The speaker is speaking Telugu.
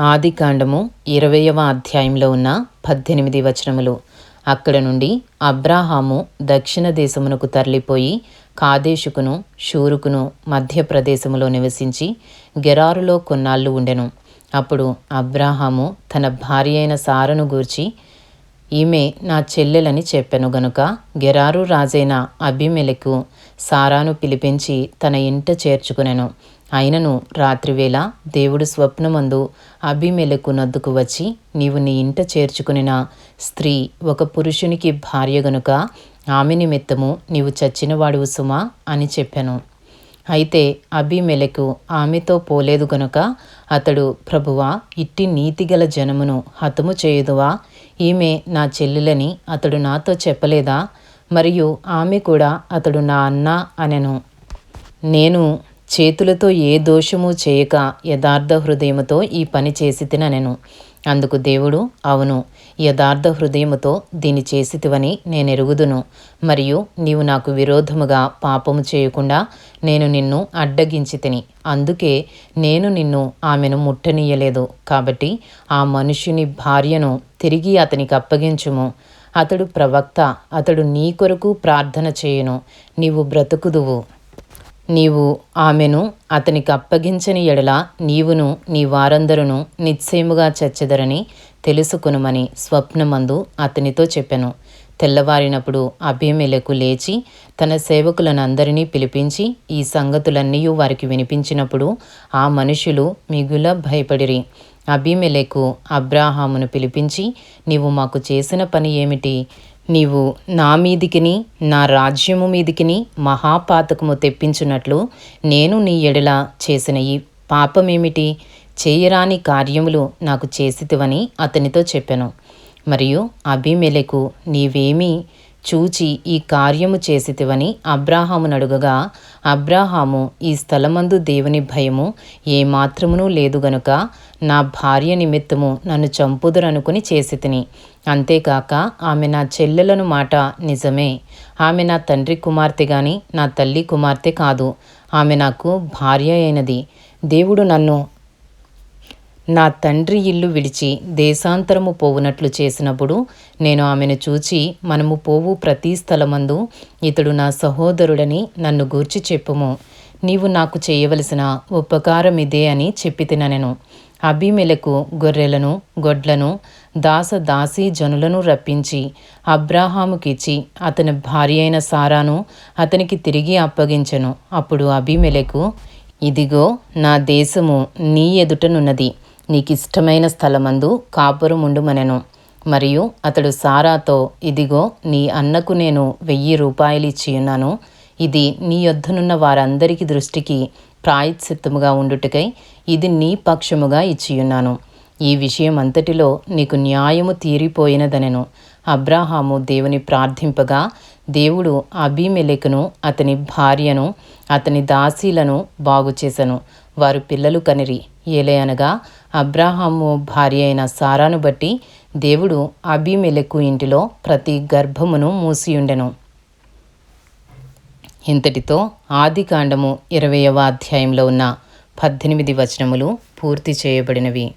ఆది కాండము ఇరవయవ అధ్యాయంలో ఉన్న పద్దెనిమిది వచనములు. అక్కడ నుండి అబ్రాహాము దక్షిణ దేశమునకు తరలిపోయి కాదేశుకును షూరుకును మధ్యప్రదేశములో నివసించి గెరారులో కొన్నాళ్ళు ఉండెను. అప్పుడు అబ్రాహాము తన భార్య అయిన సారను గూర్చి ఈమె నా చెల్లెలని చెప్పెను గనుక గెరారు రాజైన అభిమెలకు సారాను పిలిపించి తన ఇంట చేర్చుకునెను. అయినను రాత్రివేళ దేవుడు స్వప్నమందు అభిమెలకు నద్దుకు వచ్చి నీవు నీ ఇంట చేర్చుకునిన స్త్రీ ఒక పురుషునికి భార్య గనుక ఆమె నిమిత్తము నీవు చచ్చినవాడువు సుమా అని చెప్పాను. అయితే అభిమెలకు ఆమెతో పోలేదు గనుక అతడు ప్రభువా ఇట్టి నీతిగల జనమును హతము చేయుదువా? ఈమె నా చెల్లెలని అతడు నాతో చెప్పలేదా? మరియు ఆమె కూడా అతడు నా అన్న అనెను. నేను చేతులతో ఏ దోషము చేయక యథార్థ హృదయముతో ఈ పని చేసి తిననెను. అందుకు దేవుడు అవును యథార్థ హృదయముతో దీని చేసితివని నేను ఎరుగుదును మరియు నీవు నాకు విరోధముగా పాపము చేయకుండా నేను నిన్ను అడ్డగించి తిని. అందుకే నేను నిన్ను ఆమెను ముట్టనీయలేదు. కాబట్టి ఆ మనుషుని భార్యను తిరిగి అతనికి అప్పగించుము. అతడు ప్రవక్త అతడు నీ కొరకు ప్రార్థన చేయును. నీవు బ్రతుకుదువు. నీవు ఆమెను అతనికి అప్పగించని ఎడల నీవును నీ వారందరును నిశ్చయముగా చచ్చెదరని తెలుసుకునుమని స్వప్నమందు అతనితో చెప్పెను. తెల్లవారినప్పుడు అభిమెలకు లేచి తన సేవకులను అందరినీ పిలిపించి ఈ సంగతులన్నీ వారికి వినిపించినప్పుడు ఆ మనుషులు మిగుల భయపడిరి. అభిమెలకు అబ్రాహామును పిలిపించి నీవు మాకు చేసిన పని ఏమిటి? నీవు నా మీదికిని నా రాజ్యము మీదికిని మహాపాతకము తెప్పించున్నట్లు నేను నీ ఎడల చేసిన ఈ పాపమేమిటి? చేయరాని కార్యములు నాకు చేసితివని అతనితో చెప్పాను. మరియు అభిమెలకు నీవేమీ చూచి ఈ కార్యము చేసితివని అబ్రాహామునడుగగా అబ్రాహాము ఈ స్థలమందు దేవుని భయము ఏమాత్రమునూ లేదు గనుక నా భార్య నిమిత్తము నన్ను చంపుదురనుకుని చేసితిని. అంతేకాక ఆమె నా చెల్లెలను మాట నిజమే. ఆమె నా తండ్రి కుమార్తె గాని నా తల్లి కుమార్తె కాదు. ఆమె నాకు భార్య అయినది. దేవుడు నన్ను నా తండ్రి ఇల్లు విడిచి దేశాంతరము పోవునట్లు చేసినప్పుడు నేను ఆమెను చూచి మనము పోవు ప్రతి స్థలమందు ఇతడు నా సహోదరుడని నన్ను గూర్చి చెప్పుము. నీవు నాకు చేయవలసిన ఉపకారం ఇదే అని చెప్పి తిననెను. అభిమెలకు గొర్రెలను గొడ్లను దాస దాసీ జనులను రప్పించి అబ్రాహాముకిచ్చి అతని భార్య అయిన సారాను అతనికి తిరిగి అప్పగించెను. అప్పుడు అభిమెలకు ఇదిగో నా దేశము నీ ఎదుటనున్నది నీకిష్టమైన స్థలమందు కాపురముండుమనెను. మరియు అతడు సారాతో ఇదిగో నీ అన్నకు నేను వెయ్యి రూపాయలు ఇచ్చియున్నాను. ఇది నీ యొద్దనున్న వారందరికీ దృష్టికి ప్రాయశ్చిత్తముగా ఉండుటకై ఇది నీ పక్షముగా ఇచ్చియున్నాను. ఈ విషయం అంతటిలో నీకు న్యాయము తీరిపోయినదనెను. అబ్రాహాము దేవుని ప్రార్థింపగా దేవుడు అభిమెలెకును అతని భార్యను అతని దాసీలను బాగుచేసెను. వారు పిల్లలు కనిరి. ఏలే అనగా అబ్రాహాము భార్య అయిన సారాను బట్టి దేవుడు అభిమెలకు ఇంటిలో ప్రతి గర్భమును మూసియుండెను. ఇంతటితో ఆది కాండము ఇరవయవ అధ్యాయంలో ఉన్న పద్దెనిమిది వచనములు పూర్తి చేయబడినవి.